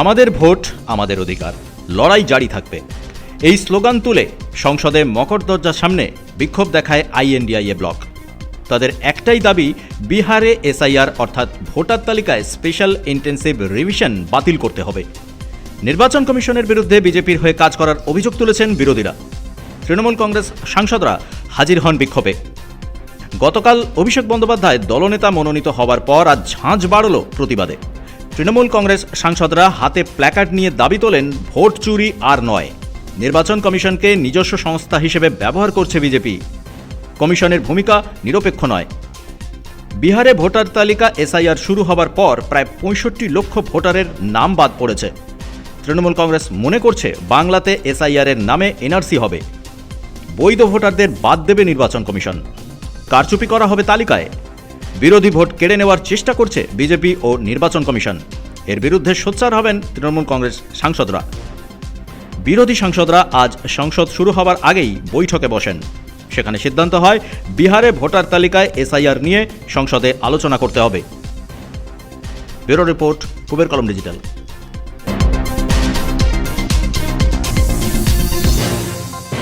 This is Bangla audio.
আমাদের ভোট, আমাদের অধিকার। লড়াই জারি থাকবে। এই স্লোগান তুলে সংসদে মকর দরজার সামনে বিক্ষোভ দেখায় আইএনডিআইএ ব্লক। তাদের একটাই দাবি, বিহারে এসআইআর অর্থাৎ ভোটার তালিকায় স্পেশাল ইন্টেন্সিভ রিভিশন বাতিল করতে হবে। নির্বাচন কমিশনের বিরুদ্ধে বিজেপির হয়ে কাজ করার অভিযোগ তুলেছেন বিরোধীরা। তৃণমূল কংগ্রেস সাংসদরা হাজির হন বিক্ষোভে। গতকাল অভিষেক বন্দ্যোপাধ্যায় দলনেতা মনোনীত হওয়ার পর আজ ঝাঁঝ বাড়ল প্রতিবাদে। তৃণমূল কংগ্রেস সাংসদরা হাতে প্ল্যাকার্ড নিয়ে দাবি তোলেন, ভোট চুরি আর নয়। নির্বাচন কমিশনকে নিজস্ব সংস্থা হিসেবে ব্যবহার করছে বিজেপি। কমিশনের ভূমিকা নিরপেক্ষ নয়। বিহারে ভোটার তালিকা এসআইআর শুরু হবার পর প্রায় পঁয়ষট্টি লক্ষ ভোটারের নাম বাদ পড়েছে। তৃণমূল কংগ্রেস মনে করছে বাংলাতে এসআইআর এর নামে এনআরসি হবে। বৈধ ভোটারদের বাদ দেবে নির্বাচন কমিশন। কারচুপি করা হবে তালিকায়। বিরোধী ভোট কেড়ে নেওয়ার চেষ্টা করছে বিজেপি ও নির্বাচন কমিশন। এর বিরুদ্ধে সোচ্চার হবেন তৃণমূল কংগ্রেস সাংসদরা। বিরোধী সাংসদরা আজ সংসদ শুরু হবার আগেই বৈঠকে বসেন। সেখানে সিদ্ধান্ত হয়, বিহারে ভোটার তালিকায় এসআইআর নিয়ে সংসদে আলোচনা করতে হবে। ব্যুরো রিপোর্ট, কুবের কলম ডিজিটাল।